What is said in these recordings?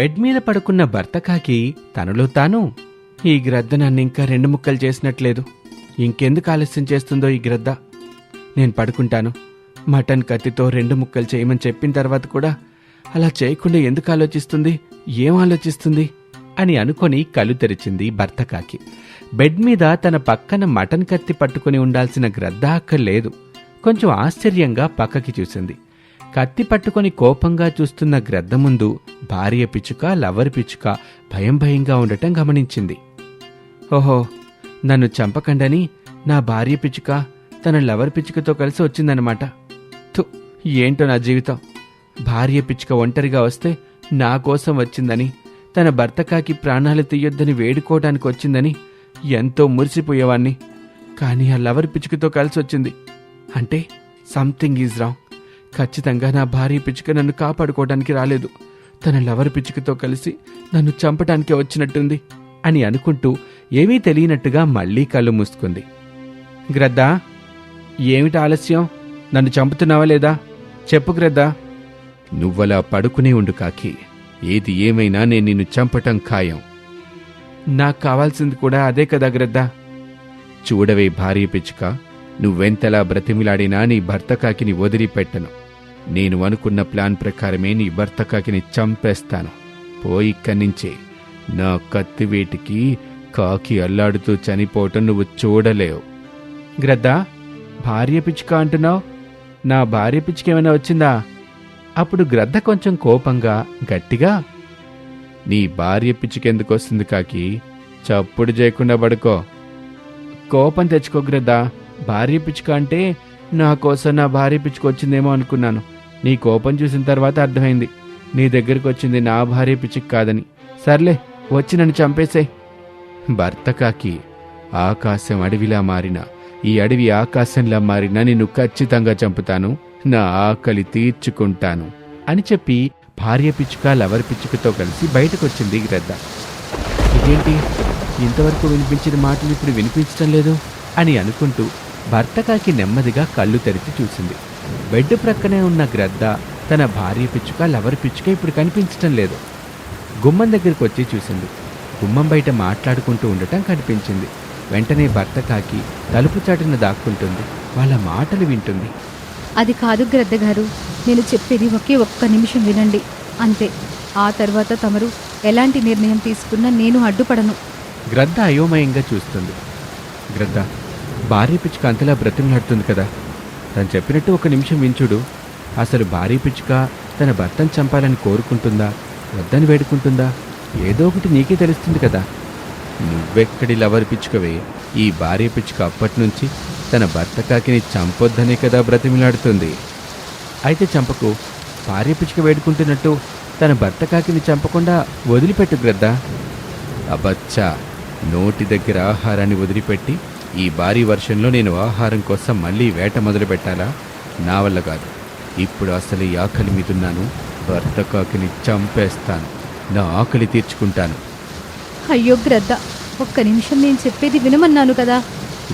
Bed మీద పడుకున్న భర్త కాకి తనలో తాను. ఈ గ్రద్ద నన్ను ఇంకా రెండు ముక్కలు చేసినట్లేదు. ఇంకెందుకు ఆలస్యం చేస్తుందో ఈ గ్రద్ద? నేను పడుకుంటాను. మటన్ కత్తితో రెండు ముక్కలు చేయమని చెప్పిన తర్వాత కూడా అలా చేయకుండా ఎందుకు ఆలోచిస్తుంది? ఏం ఆలోచిస్తుంది? అని అనుకొని కళ్ళు తెరిచింది భర్త కాకి. బెడ్ మీద తన పక్కన మటన్ కత్తి పట్టుకుని ఉండాల్సిన గ్రద్ద అక్కర్లేదు. కొంచెం ఆశ్చర్యంగా పక్కకి చూసింది. కత్తి పట్టుకొని కోపంగా చూస్తున్న గ్రద్ద ముందు భార్య పిచ్చుక లవర్ పిచ్చుక భయం భయంగా ఉండటం గమనించింది. ఓహో నన్ను చంపకండని నా భార్య పిచ్చుక తన లవర్ పిచ్చుకతో కలిసి వచ్చిందనమాట థు ఏంటో నా జీవితం. భార్య పిచ్చుక ఒంటరిగా వస్తే నా కోసం వచ్చిందని తన భర్త కాకి ప్రాణాలు తీయొద్దని వేడుకోవడానికి వచ్చిందని ఎంతో మురిసిపోయేవాణ్ణి. కానీ ఆ లవర్ పిచ్చుకతో కలిసి వచ్చింది. అంటే సంథింగ్ ఈజ్ రాంగ్ ఖచ్చితంగా నా భార్య పిచ్చుక నన్ను కాపాడుకోవడానికి రాలేదు. తన లవర్ పిచ్చుకతో కలిసి నన్ను చంపటానికే వచ్చినట్టుంది అని అనుకుంటూ ఏమీ తెలియనట్టుగా మళ్ళీ కళ్ళు మూసుకుంది. గ్రద్దా ఏమిటి ఆలస్యం? నన్ను చంపుతున్నావా లేదా? చెప్పు గ్రద్దా. నువ్వలా పడుకునే ఉండు కాకి. ఏది ఏమైనా నేను నిన్ను చంపటం ఖాయం. నాకు కావాల్సింది కూడా అదే కదా గ్రద్దా. చూడవే భార్య పిచ్చుక నువ్వెంతలా బ్రతిమిలాడినా నీ భర్త కాకిని వదిలిపెట్టను. నేను అనుకున్న ప్లాన్ ప్రకారమే నీ భర్త కాకిని చంపేస్తాను. పోయి ఇక్కడి నుంచే. నా కత్తి వేటికి కాకి అల్లాడుతూ చనిపోవటం నువ్వు చూడలేవు. గ్రద్దా భార్య పిచ్చుక అంటున్నావు? నా భార్య పిచ్చుకేమైనా వచ్చిందా? అప్పుడు గ్రద్ద కొంచెం కోపంగా గట్టిగా నీ భార్య పిచ్చుకెందుకు వస్తుంది కాకి? చప్పుడు చేయకుండా పడుకో. కోపం తెచ్చుకో గ్రద్దా. భార్య పిచ్చుక అంటే నా కోసం నా భార్య పిచ్చుక వచ్చిందేమో అనుకున్నాను. నీ కోపం చూసిన తర్వాత అర్థమైంది. నీ దగ్గరికి వచ్చింది నా భార్య పిచ్చుక కాదని. సర్లే వచ్చి నన్ను చంపేసే. భర్త కాకి ఆకాశం అడవిలా మారిన. ఈ అడవి ఆకాశంలా మారినా నిన్ను ఖచ్చితంగా చంపుతాను. నా ఆకలి తీర్చుకుంటాను అని చెప్పి భార్య పిచ్చుక లవర్ పిచ్చుకతో కలిసి బయటకొచ్చింది గ్రద్ద ఇదేంటి? ఇంతవరకు వినిపించిన మాటలు ఇప్పుడు వినిపించడం లేదు అని అనుకుంటూ భర్త కాకి నెమ్మదిగా కళ్ళు తెరిచి చూసింది. బెడ్ ప్రక్కనే ఉన్న గ్రద్ద తన భార్య పిచ్చుక లవర్ పిచ్చుక ఇప్పుడు కనిపించటం లేదు. గుమ్మం దగ్గరికి వచ్చి చూసింది. గుమ్మం బయట మాట్లాడుకుంటూ ఉండటం కనిపించింది. వెంటనే భర్త కాకి తలుపు చాటున దాక్కుంటుంది. వాళ్ళ మాటలు వింటుంది. అది కాదు గ్రద్ద గారు నేను చెప్పేది ఒకే ఒక్క నిమిషం వినండి. అంతే. ఆ తర్వాత తమరు ఎలాంటి నిర్ణయం తీసుకున్నా నేను అడ్డుపడను. గ్రద్ద అయోమయంగా చూస్తుంది. గ్రద్ద భార్య పిచ్చుక అంతలా బ్రతిమలాడుతుంది కదా. తను చెప్పినట్టు ఒక నిమిషం వించుడు. అసలు భార్య పిచ్చుక తన భర్తను చంపాలని కోరుకుంటుందా? వద్దని వేడుకుంటుందా? ఏదో ఒకటి నీకే తెలుస్తుంది కదా. నువ్వెక్కడి లవర్ పిచ్చుకవే? ఈ భార్య పిచ్చుక అప్పటి నుంచి తన భర్త కాకిని చంపొద్దనే కదా బ్రతిమిలాడుతుంది. అయితే చంపకు భార్య పిచ్చుక వేడుకుంటున్నట్టు తన భర్త కాకిని చంపకుండా వదిలిపెట్టు గ్రద్దా. అబచ్చా నోటి దగ్గర ఆహారాన్ని వదిలిపెట్టి ఈ భారీ వర్షంలో నేను ఆహారం కోసం మళ్ళీ వేట మొదలు పెట్టాలా నా వల్ల కాదు. ఇప్పుడు అసలు ఈ ఆకలి మీదున్నాను. భర్త కాకిని చంపేస్తాను. నా ఆకలి తీర్చుకుంటాను. అయ్యో గ్రద్ద ఒక్క నిమిషం నేను చెప్పేది వినమన్నాను కదా.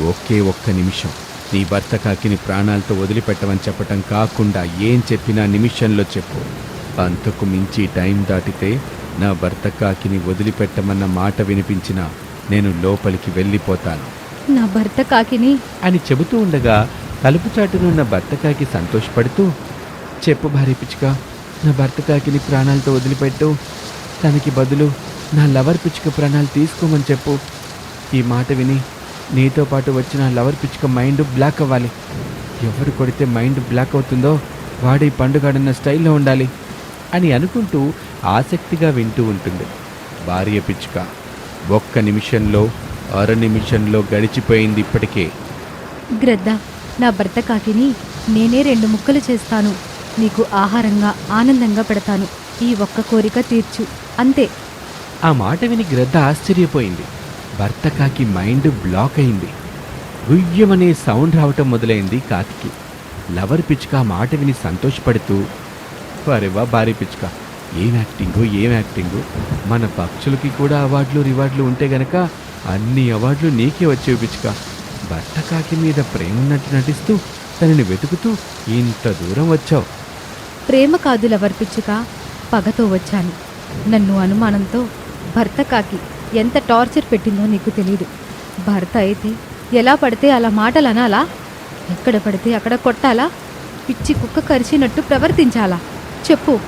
ఒకే ఒక్క నిమిషం. నీ భర్త కాకిని ప్రాణాలతో వదిలిపెట్టమని చెప్పటం కాకుండా ఏం చెప్పినా నిమిషంలో చెప్పు. అంతకు మించి టైం దాటితే నా భర్త కాకిని వదిలిపెట్టమన్న మాట వినిపించినా నేను లోపలికి వెళ్ళిపోతాను. నా భర్త కాకిని. అని చెబుతూ ఉండగా తలుపు చాటునున్న భర్త కాకి సంతోషపడుతూ చెప్పు భార్య పిచ్చుక నా భర్త కాకిని ప్రాణాలతో వదిలిపెట్టు. తనకి బదులు నా లవర్ పిచ్చుక ప్రాణాలు తీసుకోమని చెప్పు. ఈ మాట విని నీతో పాటు వచ్చిన లవర్ పిచ్చుక మైండ్ బ్లాక్ అవ్వాలి. ఎవరు కొడితే మైండ్ బ్లాక్ అవుతుందో వాడి పండుగాడన్న స్టైల్లో ఉండాలి అని అనుకుంటూ ఆసక్తిగా వింటూ ఉంటుంది భార్య పిచ్చుక. ఒక్క నిమిషంలో అర నిమిషంలో గడిచిపోయింది ఇప్పటికే. గ్రద్ద నా భర్త కాకిని నేనే రెండు ముక్కలు చేస్తాను. నీకు ఆహారంగా ఆనందంగా పెడతాను. ఈ ఒక్క కోరిక తీర్చు. అంతే. ఆ మాట విని గ్రద్ద ఆశ్చర్యపోయింది. భర్త కాకి మైండ్ బ్లాక్ అయింది. గుయ్యమనే సౌండ్ రావటం మొదలైంది కాకికి. లవర్ పిచ్చుక ఆ మాట విని సంతోషపడుతూ వరేవా భారీ పిచ్చుక ఏం యాక్టింగు ఏం యాక్టింగు? మన పక్షులకి కూడా అవార్డులు రివార్డులు ఉంటే గనక అన్ని అవార్డులు నీకే వచ్చేవి పిచ్చుక. భర్త కాకి మీద ప్రేమ ఉన్నట్టు నటిస్తూ తనని వెతుకుతూ ఇంత దూరం వచ్చావు. ప్రేమ కాదు లవర్ పిచ్చుక. పగతో వచ్చాను. నన్ను అనుమానంతో భర్త కాకి ఎంత టార్చర్ పెట్టిందో నీకు తెలియదు భర్త అయితే ఎలా పడితే అలా మాటలు అనాలా ఎక్కడ పడితే అక్కడ కొట్టాలా? పిచ్చి కుక్క కరిచినట్టు ప్రవర్తించాలా? చెప్పు.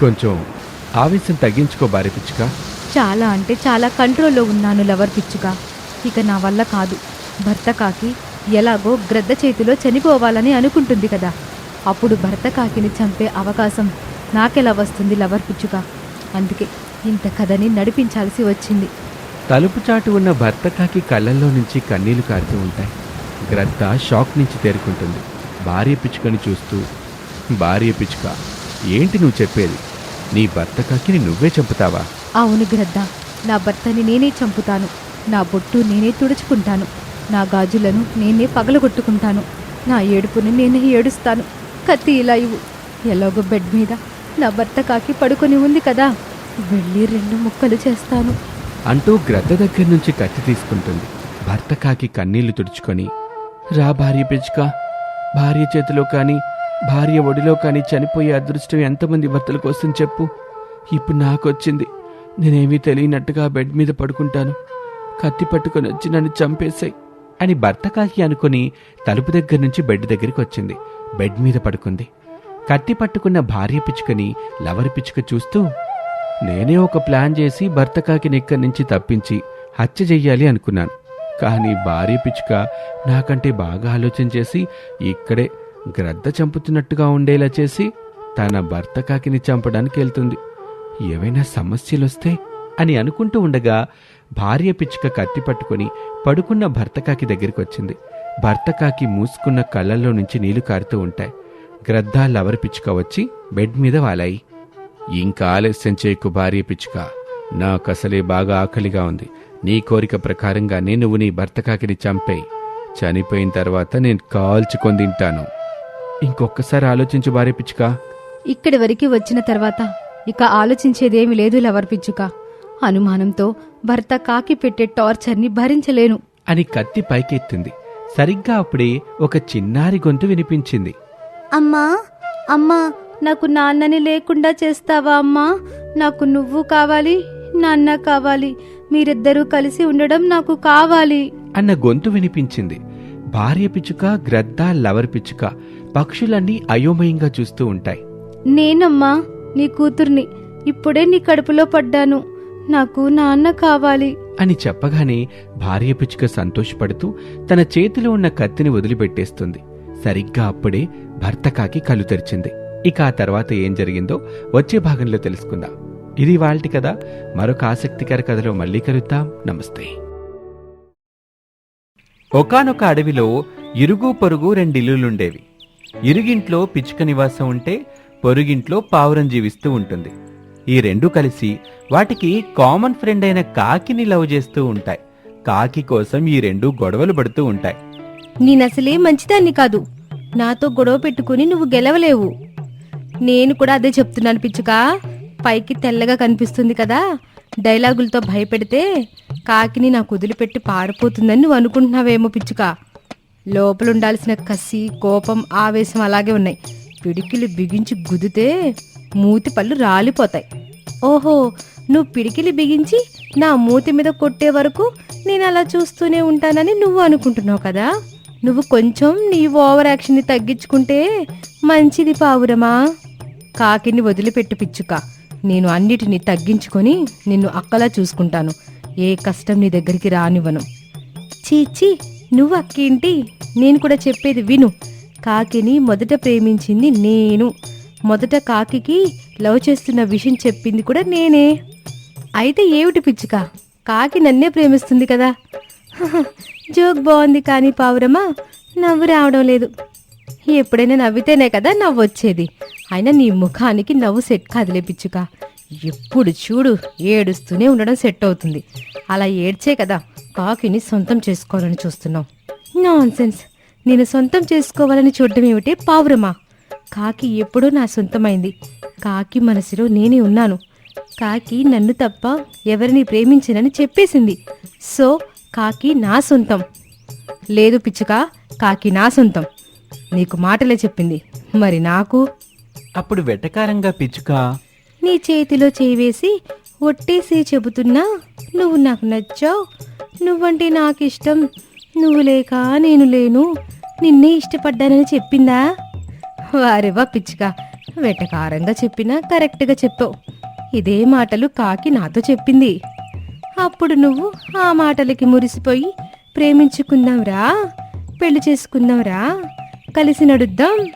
కొంచెం ఆవేశం తగ్గించుకో భార్య పిచ్చుక. చాలా అంటే చాలా కంట్రోల్లో ఉన్నాను లవర్ పిచ్చుగా. ఇక నా వల్ల కాదు. భర్త కాకి ఎలాగో గ్రద్ద చేతిలో చనిపోవాలని అనుకుంటుంది కదా. అప్పుడు భర్త కాకిని చంపే అవకాశం నాకెలా వస్తుంది లవర్ పిచ్చుగా? అందుకే ఇంత కథని నడిపించాల్సి వచ్చింది. తలుపు చాటు ఉన్న భర్త కాకి కళ్ళల్లో నుంచి కన్నీళ్ళు కారుతూ ఉంటాయి. గ్రద్ద షాక్ నుంచి తేరుకుంటుంది. భార్య పిచ్చుకని చూస్తూ భార్య పిచ్చుక ఏంటి నువ్వు చెప్పేది? నీ భర్త కాకిని నువ్వే చంపుతావా? అవును గ్రద్ద నా భర్తని నేనే చంపుతాను. నా బొట్టు నేనే తుడుచుకుంటాను. నా గాజులను నేనే పగలగొట్టుకుంటాను. నా ఏడుపుని నేనే ఏడుస్తాను. కత్తి ఇలా ఇవ్వు. ఎలాగో బెడ్ మీద నా భర్త కాకి పడుకొని ఉంది కదా. వెళ్ళి రెండు ముక్కలు చేస్తాను. అంటూ గ్రద్ద దగ్గర నుంచి కత్తి తీసుకుంటుంది. భర్త కాకి కన్నీళ్ళు తుడుచుకొని రా భార్య పిచ్చుక భార్య చేతిలో కానీ భార్య ఒడిలో కానీ చనిపోయే అదృష్టం ఎంతమంది భర్తల కోసం చెప్పు. ఇప్పుడు నాకొచ్చింది. నేనేమీ తెలియనట్టుగా బెడ్ మీద పడుకుంటాను. కత్తి పట్టుకొని వచ్చి నన్ను చంపేశాయి. అని భర్త కాకి అనుకుని తలుపు దగ్గర నుంచి బెడ్ దగ్గరికి వచ్చింది. బెడ్ మీద పడుకుంది. కత్తి పట్టుకున్న భార్య పిచ్చుకని లవర్ పిచ్చుక చూస్తూ నేనే ఒక ప్లాన్ చేసి భర్త కాకిని ఇక్కడి నుంచి తప్పించి హత్య చెయ్యాలి అనుకున్నాను. కానీ భార్య పిచ్చుక నాకంటే బాగా ఆలోచన చేసి ఇక్కడే గ్రద్ద చంపుతున్నట్టుగా ఉండేలా చేసి తన భర్త కాకిని చంపడానికి వెళ్తుంది. ఏవైనా సమస్యలొస్తే అని అనుకుంటూ ఉండగా భార్య పిచ్చుక కత్తి పట్టుకుని పడుకున్న భర్తకాకి దగ్గరికి వచ్చింది భర్తకాకి మూసుకున్న కళ్ళల్లో నుంచి నీళ్ళు కారుతూ ఉంటాయి. గ్రద్ద లవర్ పిచ్చుక వచ్చి బెడ్ మీద వాలాయి. ఇంకా ఆలస్యం చేయకు భార్య పిచ్చుక. నాకసలే బాగా ఆకలిగా ఉంది. నీ కోరిక ప్రకారంగానే నువ్వు నీ భర్తకాకిని చంపేయి. చనిపోయిన తర్వాత నేను కాల్చుకొని తింటాను. ఇంకొక్కసారి ఆలోచించు భార్య పిచ్చుక. ఇక్కడి వరకు వచ్చిన తర్వాత ఇక ఆలోచించేదేమీ లేదు లవర్ పిచ్చుక అనుమానంతో భర్త కాకి పెట్టే టార్చర్ని భరించలేను. అని కత్తి పైకెత్తింది. సరిగ్గా అప్పుడే ఒక చిన్నారి గొంతు వినిపించింది. అమ్మా అమ్మా నాకు నాన్నని లేకుండా చేస్తావా అమ్మా? నాకు నువ్వు కావాలి నాన్న కావాలి. మీరిద్దరూ కలిసి ఉండడం నాకు కావాలి. అన్న గొంతు వినిపించింది. భార్య పిచ్చుక గ్రద్ద లవర్ పిచ్చుక పక్షులన్నీ అయోమయంగా చూస్తూ ఉంటాయి. నేనమ్మా నీ కూతుర్ని ఇప్పుడే నీ కడుపులో పడ్డాను. నాకు నాన్న కావాలి. అని చెప్పగానే భార్య పిచ్చుక సంతోషపడుతూ తన చేతిలో ఉన్న కత్తిని వదిలిపెట్టేస్తుంది. సరిగ్గా అప్పుడే భర్త కాకి కళ్ళు తెరిచింది. ఇక ఆ తర్వాత ఏం జరిగిందో వచ్చే భాగంలో తెలుసుకుందాం. ఇది వాళ్ళటి కదా మరొక ఆసక్తికర కథలో మళ్ళీ కలుద్దాం. నమస్తే. ఒకానొక అడవిలో ఇరుగు పొరుగు రెండిల్లులుండేవి. ఇరుగింట్లో పిచ్చుక నివాసం ఉంటే పొరుగింట్లో పావురం జీవిస్తూ ఉంటుంది. ఈ రెండు కలిసి వాటికి కామన్ ఫ్రెండ్ అయిన కాకిని లవ్ చేస్తూ ఉంటాయి. కాకి కోసం ఈ రెండు గొడవలు పడుతూ ఉంటాయి. నేనసలే మంచిదాన్ని కాదు. నాతో గొడవ పెట్టుకుని నువ్వు గెలవలేవు. నేను కూడా అదే చెప్తున్నాను పిచ్చుక. పైకి తెల్లగా కనిపిస్తుంది కదా. డైలాగులతో భయపెడితే కాకిని నాకు వదిలిపెట్టి పారిపోతుందని నువ్వు అనుకుంటున్నావేమో పిచ్చుక. లోపల ఉండాల్సిన కసి కోపం ఆవేశం అలాగే ఉన్నాయి. పిడికిలు బిగించి గుదితే మూతి పళ్ళు రాలిపోతాయి. ఓహో నువ్వు పిడికిలి బిగించి నా మూతి మీద కొట్టే వరకు నేను అలా చూస్తూనే ఉంటానని నువ్వు అనుకుంటున్నావు కదా? నువ్వు కొంచెం నీ ఓవర్ యాక్షన్ని తగ్గించుకుంటే మంచిది పావురమా? కాకిని వదిలిపెట్టు పిచ్చుక. నేను అన్నిటినీ తగ్గించుకొని నిన్ను అక్కలా చూసుకుంటాను. ఏ కష్టం నీ దగ్గరికి రానివ్వను. చీచి నువ్వు అక్కేంటి? నేను కూడా చెప్పేది విను. కాకిని మొదట ప్రేమించింది నేను. మొదట కాకికి లవ్ చేస్తున్న విషయం చెప్పింది కూడా నేనే. అయితే ఏమిటి పిచ్చుక? కాకి నన్నే ప్రేమిస్తుంది కదా. జోక్ బాగుంది కానీ పావురమా నవ్వు రావడం లేదు. ఎప్పుడైనా నవ్వితేనే కదా నవ్వు వచ్చేది అయినా నీ ముఖానికి నవ్వు సెట్ కాదులే పిచ్చుక. ఎప్పుడు చూడు ఏడుస్తూనే ఉండడం సెట్ అవుతుంది. అలా ఏడ్చే కదా కాకిని సొంతం చేసుకోవాలని చూస్తున్నావు. నాన్ సెన్స్ నేను సొంతం చేసుకోవాలని చూడడం ఏమిటి పావురమా? కాకి ఎప్పుడూ నా సొంతమైంది. కాకి మనసులో నేనే ఉన్నాను. కాకి నన్ను తప్ప ఎవరిని ప్రేమించనని చెప్పేసింది. సో కాకి నా సొంతం. లేదు పిచ్చుక కాకి నా సొంతం. నీకు మాటలే చెప్పింది. మరి నాకు? అప్పుడు వెటకారంగా పిచ్చుక? నీ చేతిలో చేయి వేసి ఒట్టేసి చెబుతున్నా నువ్వు నాకు నచ్చావు. నువ్వంటే నాకు ఇష్టం నువ్వు లేక నేను లేను. నిన్నే ఇష్టపడ్డానని చెప్పిందా? వారెవా పిచ్చిక. వెటకారంగా చెప్పినా కరెక్ట్గా చెప్పావు. ఇదే మాటలు కాకి నాతో చెప్పింది. అప్పుడు నువ్వు ఆ మాటలకి మురిసిపోయి ప్రేమించుకుందాంరా? పెళ్ళి చేసుకుందాంరా? కలిసి నడుద్దాం.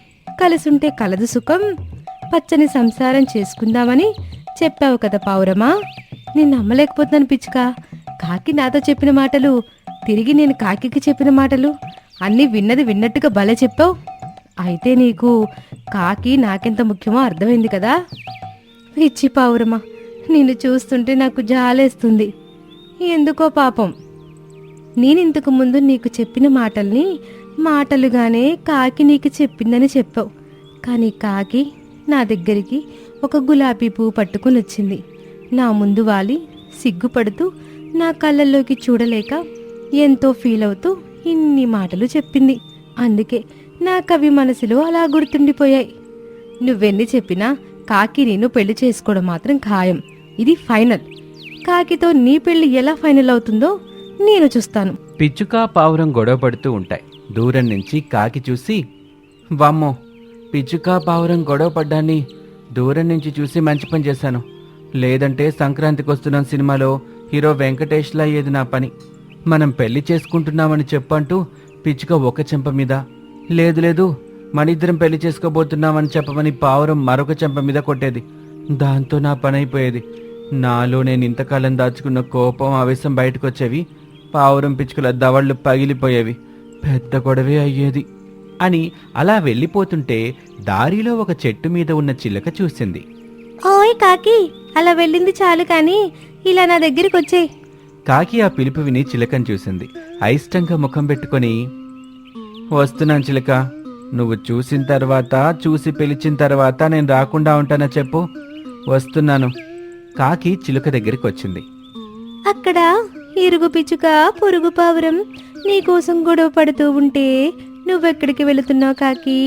కలిసుంటే కలదు సుఖం. పచ్చని సంసారం చేసుకుందామని చెప్పావు కదా పావురమా? నేను నమ్మలేకపోతున్నాను పిచ్చుక. కాకి నాతో చెప్పిన మాటలు తిరిగి నేను కాకికి చెప్పిన మాటలు అన్నీ విన్నది విన్నట్టుగా భలే చెప్పావు. అయితే నీకు కాకి నాకెంత ముఖ్యమో అర్థమైంది కదా? పిచ్చి పావురమా నిన్ను చూస్తుంటే నాకు జాలేస్తుంది. ఎందుకో పాపం. నేనింతకు ముందు నీకు చెప్పిన మాటల్ని మాటలుగానే కాకి నీకు చెప్పిందని చెప్పావు. కానీ కాకి నా దగ్గరికి ఒక గులాబీ పువ్వు పట్టుకుని వచ్చింది నా ముందు వాలి సిగ్గుపడుతూ నా కళ్ళల్లోకి చూడలేక ఎంతో ఫీల్ అవుతూ ఇన్ని మాటలు చెప్పింది. అందుకే నా కవి మనసులో అలా గుర్తుండిపోయాయి. నువ్వెన్ని చెప్పినా కాకి నేను పెళ్ళి చేసుకోవడం మాత్రం ఖాయం. ఇది ఫైనల్ కాకితో నీ పెళ్ళి ఎలా ఫైనల్ అవుతుందో నేను చూస్తాను. పిచ్చుక పావురం గొడవ పడుతూ ఉంటాయి. దూరం నుంచి కాకి చూసి వామ్మో పిచ్చుక పావురం గొడవ పడ్డాన్ని దూరం నుంచి చూసి మంచి పని చేశాను. లేదంటే సంక్రాంతికి వస్తున్న సినిమాలో హీరో వెంకటేష్లా అయ్యేది నా పని? మనం పెళ్ళి చేసుకుంటున్నామని చెప్పంటూ పిచ్చుక ఒక చెంప మీద లేదు లేదు మనిద్దరం పెళ్ళి చేసుకోబోతున్నామని చెప్పమని పావురం మరొక చెంప మీద కొట్టేది. దాంతో నా పని అయిపోయేది నాలో నేను ఇంతకాలం దాచుకున్న కోపం ఆవేశం బయటకు వచ్చేవి పావురం పిచ్చుకల దవళ్ళు పగిలిపోయేవి. పెద్ద గొడవే అయ్యేది అని అలా వెళ్ళిపోతుంటే దారిలో ఒక చెట్టు మీద ఉన్న చిలక చూసింది. ఓయ్ కాకి అలా వెళ్ళింది చాలు కానీ ఇలా నా దగ్గరికి వచ్చేయి కాకి ఆ పిలుపు విని చిలకని చూసింది. అయిష్టంగా ముఖం పెట్టుకొని వస్తున్నాను చిలక. నువ్వు చూసిన తర్వాత చూసి పిలిచిన తర్వాత నేను రాకుండా ఉంటానా చెప్పు. వస్తున్నాను. కాకి చిలుక దగ్గరికి వచ్చింది అక్కడ ఇరుగు పిచ్చుక పొరుగు పావురం నీకోసం గొడవ పడుతూ ఉంటే నువ్వెక్కడికి వెళుతున్నావు కాకి?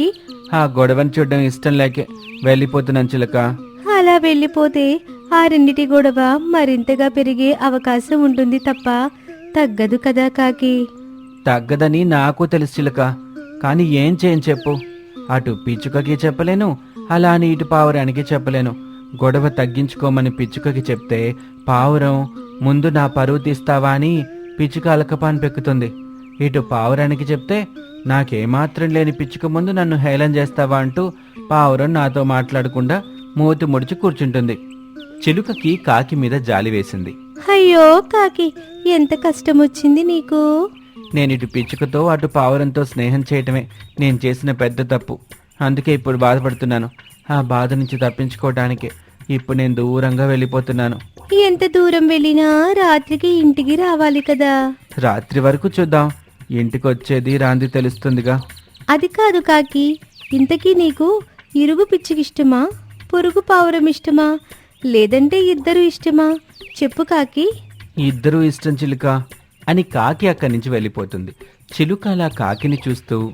ఆ గొడవని చూడడం ఇష్టం లేకే వెళ్ళిపోతున్నాను చిలక. అలా వెళ్ళిపోతే ఆ రెండిటి గొడవ మరింతగా పెరిగే అవకాశం ఉంటుంది తప్ప తగ్గదు కదా కాకి? తగ్గదని నాకు తెలుసు చిలక. కానీ ఏం చేయని చెప్పు. అటు పిచ్చుకకి చెప్పలేను అలా అని ఇటు పావురానికి చెప్పలేను. గొడవ తగ్గించుకోమని పిచ్చుకకి చెప్తే పావురం ముందు నా పరువు తీస్తావా? అని పిచ్చుక అలకపాన్ పెక్కుతుంది. ఇటు పావురానికి చెప్తే నాకేమాత్రం లేని పిచ్చుక ముందు నన్ను హేళన చేస్తావా? అంటూ పావురం నాతో మాట్లాడకుండా మూతి ముడిచి కూర్చుంటుంది. చిలుకకి కాకి మీద జాలి వేసింది. అయ్యో కాకి ఎంత కష్టం వచ్చింది నీకు? నేను ఇటు పిచ్చుకతో అటు పావురంతో స్నేహం చేయటమే. నేను చేసిన పెద్ద తప్పు. అందుకే ఇప్పుడు బాధపడుతున్నాను. ఆ బాధ నుంచి తప్పించుకోవటానికే ఇప్పుడు నేను దూరంగా వెళ్ళిపోతున్నాను. ఎంత దూరం వెళ్ళినా రాత్రికి ఇంటికి రావాలి కదా? రాత్రి వరకు చూద్దాం. ఇంటికి వచ్చేది రాంది తెలుస్తుందిగా. అది కాదు కాకి. ఇంతకీ నీకు ఇరుగు పిచ్చికి ఇష్టమా పొరుగు పావురం ఇష్టమా? లేదంటే ఇద్దరు ఇష్టమా? చెప్పు కాకి. ఇద్దరూ ఇష్టం చిలుక అని కాకి అక్కడి నుంచి వెళ్ళిపోతుంది. చిలుక అలా కాకిని చూస్తూ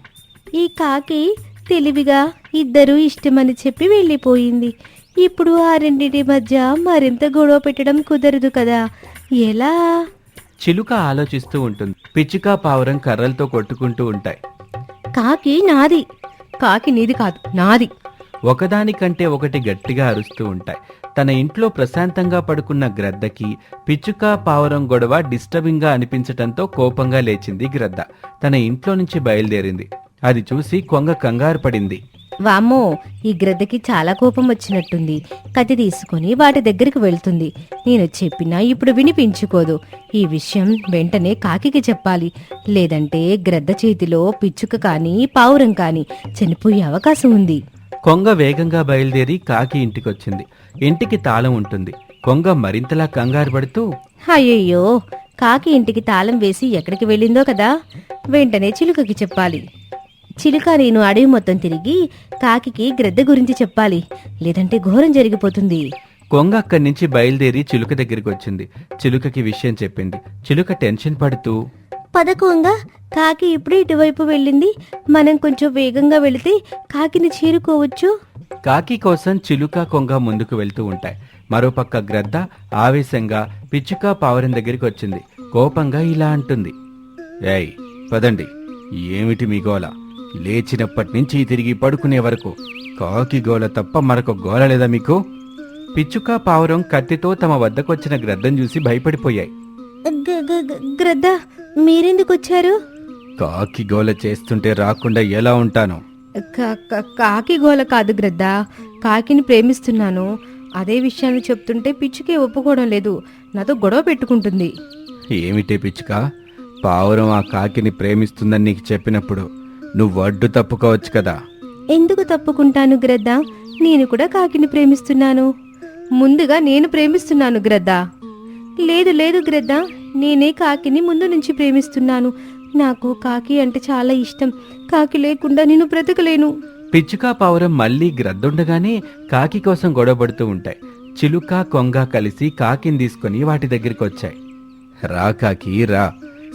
ఈ కాకి తెలివిగా ఇద్దరు ఇష్టమని చెప్పి వెళ్ళిపోయింది. ఇప్పుడు ఆ రెండింటి మధ్య మరింత గొడవ పెట్టడం కుదరదు కదా. ఎలా? చిలుక ఆలోచిస్తూ ఉంటుంది. పిచ్చుక పావురం కర్రలతో కొట్టుకుంటూ ఉంటాయి. కాకి నాది. కాకి నీది కాదు నాది. ఒకదానికంటే ఒకటి గట్టిగా అరుస్తూ ఉంటాయి. తన ఇంట్లో ప్రశాంతంగా పడుకున్న గ్రద్దకి పిచ్చుక పావురం గొడవ డిస్టర్బింగ్గా అనిపించటంతో కోపంగా లేచింది గ్రద్ద. తన ఇంట్లో నుంచి బయలుదేరింది. అది చూసి కొంగ కంగారు పడింది. వామ్మో ఈ గ్రద్దకి చాలా కోపం వచ్చినట్టుంది. కత్తి తీసుకుని వాటి దగ్గరికి వెళ్తుంది. నేను చెప్పినా ఇప్పుడు వినిపించుకోదు. ఈ విషయం వెంటనే కాకికి చెప్పాలి. లేదంటే గ్రద్ద చేతిలో పిచ్చుక కానీ పావురం కానీ చనిపోయే అవకాశం ఉంది. కొంగ వేగంగా బయలుదేరి కాకి ఇంటికొచ్చింది. ఇంటికి తాళం ఉంటుంది. కొంగ మరింతలా కంగారు పడుతూ అయ్యయ్యో కాకి ఇంటికి తాళం వేసి ఎక్కడికి వెళ్ళిందో కదా? వెంటనే చిలుకకి చెప్పాలి. చిలుక నేను అడవి మొత్తం తిరిగి కాకికి గ్రద్ద గురించి చెప్పాలి. లేదంటే ఘోరం జరిగిపోతుంది. కొంగ అక్కడి నుంచి బయలుదేరి చిలుక దగ్గరికి వచ్చింది చిలుకకి విషయం చెప్పింది. చిలుక టెన్షన్ పడుతూ పదకంగా కాకి ఇప్పుడు ఇటువైపు వెళ్ళింది. మనం కొంచెం వేగంగా వెళితే కాకిని చేరుకోవచ్చు. కాకి కోసం చిలుక కొంగ ముందుకు వెళ్తూ ఉంటాయి. మరోపక్క గ్రద్ద ఆవేశంగా పిచ్చుక పావురం దగ్గరికి వచ్చింది. కోపంగా ఇలా అంటుంది. ఏయ్ పదండి. ఏమిటి మీ గోల? లేచినప్పటి నుంచి తిరిగి పడుకునే వరకు కాకి గోల తప్ప మరొక గోల లేదా మీకు? పిచ్చుక పావురం కత్తితో తమ వద్దకొచ్చిన గ్రద్దం చూసి భయపడిపోయాయి. గ్రద్ద మీరెందుకు వచ్చారు? కాకి గోల చేస్తుంటే రాకుండా ఎలా ఉంటాను? కాకి గోల కాదు గ్రద్ద కాకిని ప్రేమిస్తున్నాను. అదే విషయాన్ని చెప్తుంటే పిచ్చుకే ఒప్పుకోవడం లేదు నాతో గొడవ పెట్టుకుంటుంది. ఏమిటే పిచ్చుక? పావురం ఆ కాకిని ప్రేమిస్తుందని నీకు చెప్పినప్పుడు నువ్వు అడ్డు తప్పుకోవచ్చు కదా? ఎందుకు తప్పుకుంటాను గ్రద్ద? నేను కూడా కాకిని ప్రేమిస్తున్నాను. ముందుగా నేను ప్రేమిస్తున్నాను గ్రద్ద. లేదు లేదు గ్రద్ద నేనే కాకిని ముందు నుంచి ప్రేమిస్తున్నాను. నాకు కాకి అంటే చాలా ఇష్టం. కాకి లేకుండా నేను బ్రతకలేను. పిచ్చుక పావురం మళ్ళీ గ్రద్దుండగానే కాకి కోసం గొడవపడుతూ ఉంటాయి. చిలుక కొంగ కలిసి కాకిని తీసుకుని వాటి దగ్గరికి వచ్చాయి రా కాకి రా.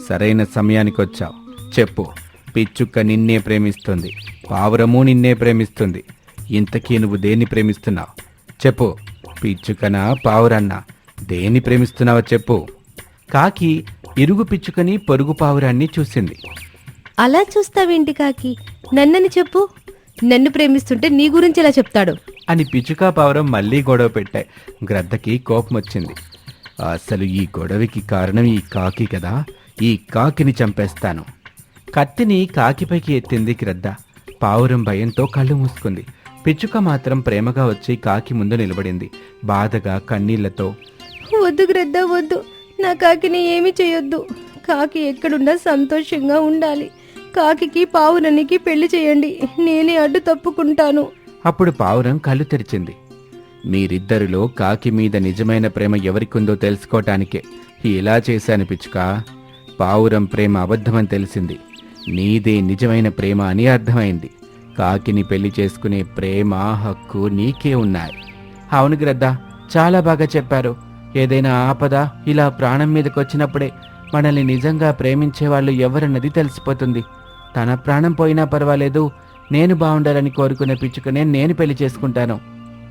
సరైన సమయానికి వచ్చావు చెప్పు పిచ్చుక్క నిన్నే ప్రేమిస్తుంది. పావురము నిన్నే ప్రేమిస్తుంది. ఇంతకీ నువ్వు దేన్ని ప్రేమిస్తున్నావు? చెప్పు పిచ్చుకనా పావురన్నా? దేన్ని ప్రేమిస్తున్నావో చెప్పు. కాకి ఇరుగు పిచ్చుకని పొరుగు పావురాన్ని చూసింది. అలా చూస్తావేంటి కాకి? నన్నని చెప్పు. నన్ను ప్రేమిస్తుంటే నీ గురించి ఎలా చెప్తాడు? అని పిచ్చుక పావురం మళ్ళీ గొడవ పెట్టాయి గ్రద్దకి కోపం వచ్చింది అసలు ఈ గొడవకి కారణం ఈ కాకి కదా. ఈ కాకిని చంపేస్తాను. కత్తిని కాకిపైకి ఎత్తింది గ్రద్ద. పావురం భయంతో కళ్ళు మూసుకుంది. పిచ్చుక మాత్రం ప్రేమగా వచ్చి కాకి ముందు నిలబడింది. బాధగా కన్నీళ్ళతో వద్దు గ్రద్ద వద్దు. నా కాకిని ఏమి చేయొద్దు. కాకి ఎక్కడున్నా సంతోషంగా ఉండాలి. కాకికి పావురానికి పెళ్ళి చేయండి. నేనే అడ్డు తప్పుకుంటాను. అప్పుడు పావురం కళ్ళు తెరిచింది. మీరిద్దరిలో కాకి మీద నిజమైన ప్రేమ ఎవరికుందో తెలుసుకోవటానికే ఇలా చేశాను పిచ్చుక. పావురం ప్రేమ అబద్ధమని తెలిసింది. నీదే నిజమైన ప్రేమ అని అర్థమైంది. కాకిని పెళ్ళి చేసుకునే ప్రేమ హక్కు నీకే ఉన్నాయి. అవును గ్రద్ద చాలా బాగా చెప్పారు. ఏదైనా ఆపద ఇలా ప్రాణం మీదకి వచ్చినప్పుడే మనల్ని నిజంగా ప్రేమించే వాళ్ళు ఎవరన్నది తెలిసిపోతుంది. తన ప్రాణం పోయినా పర్వాలేదు నేను బాగుండాలని కోరుకునే పిచ్చుకనే నేను పెళ్ళి చేసుకుంటాను.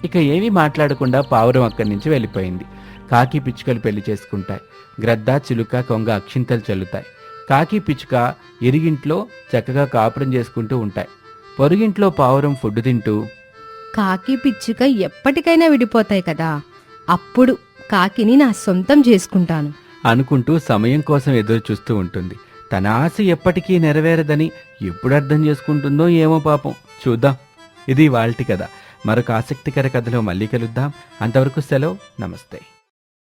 ఇక ఏమీ మాట్లాడకుండా పావురం అక్కడి నుంచి వెళ్ళిపోయింది. కాకి పిచ్చుకలు పెళ్ళి చేసుకుంటాయి. గ్రద్ద చిలుక కొంగ అక్షింతలు చల్లుతాయి. కాకి పిచ్చుక ఇరిగింట్లో చక్కగా కాపురం చేసుకుంటూ ఉంటాయి. పొరుగింట్లో పావురం ఫుడ్ తింటూ కాకి పిచ్చుక ఎప్పటికైనా విడిపోతాయి కదా. అప్పుడు కాకిని నా సొంతం చేసుకుంటాను. అనుకుంటూ సమయం కోసం ఎదురు చూస్తూ ఉంటుంది. తన ఆశ ఎప్పటికీ నెరవేరదని ఎప్పుడు అర్థం చేసుకుంటుందో ఏమో పాపం. చూద్దాం. ఇది వాల్టి కథ. మరొక ఆసక్తికర కథలో మళ్ళీ కలుద్దాం. అంతవరకు సెలవు. నమస్తే.